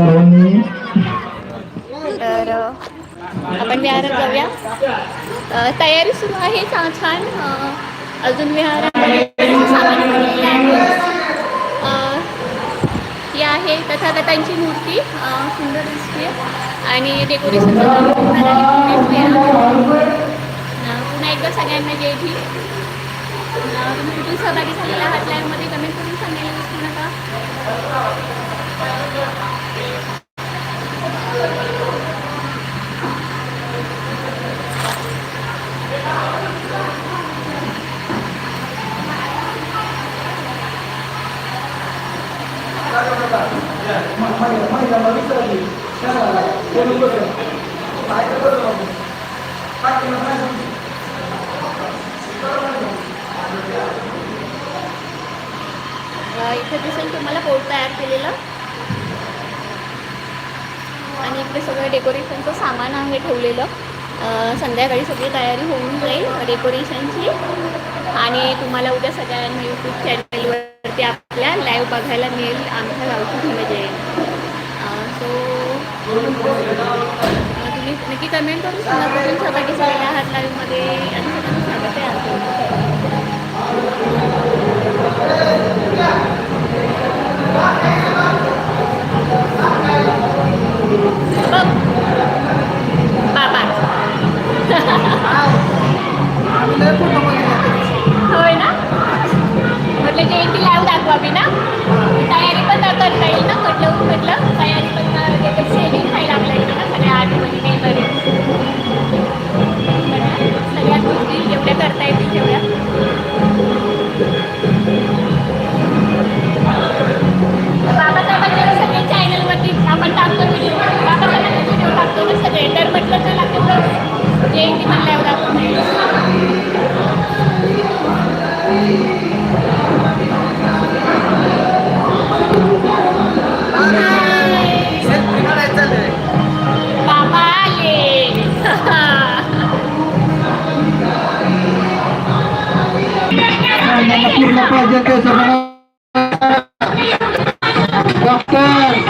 सर्वांनी तर आपण विहारात जाऊया. तयारी सुरू आहे छान छान. अजून विहारामध्ये सामान आहे. ही आहे तथागतांची मूर्ती. सुंदर दिसते आणि डेकोरेशन पुन्हा एकदा सगळ्यांना जय भीम तुम्ही सहभागी झालेला आहात लाईव्हमध्ये कमेंट करून सांगायला विसरू नका. इथे दिसेल तुम्हाला पोर्ट तयार केलेलं. आणि इकडे सगळं डेकोरेशनचं सामान आहे ठेवलेलं. संध्याकाळी सगळी तयारी होऊन जाईल डेकोरेशनची आणि तुम्हाला उद्या सगळ्यांना यूट्यूब ते आपल्या लाईव्ह बघायला मिळेल. आमच्या गावची धीमे सो तुम्ही नक्की कमेंट करून सांगा. कुठून सहभागी झालेल्या आहात लाईव्हमध्ये आणि सगळ्यांना स्वागत आहे आमचं बघ. जयंती ना तयारी पण करता येईल ना म्हटलं म्हटलं तयारी पण सेविंग खायला लागला इकडे ना सगळ्या आठवणी मेमरी सगळ्या गोष्टी जेवढ्या करता येतील तेवढ्या. बाबा साहेबांच्या सगळे चॅनलवरती आपण टाकतो व्हिडिओ बाबा साहेबांचे व्हिडिओ टाकतो ना सगळे. तर म्हटलं तर तेवढं जयंती पण लाईव्ह दाखवतो पाहिजे ते सगळं डॉक्टर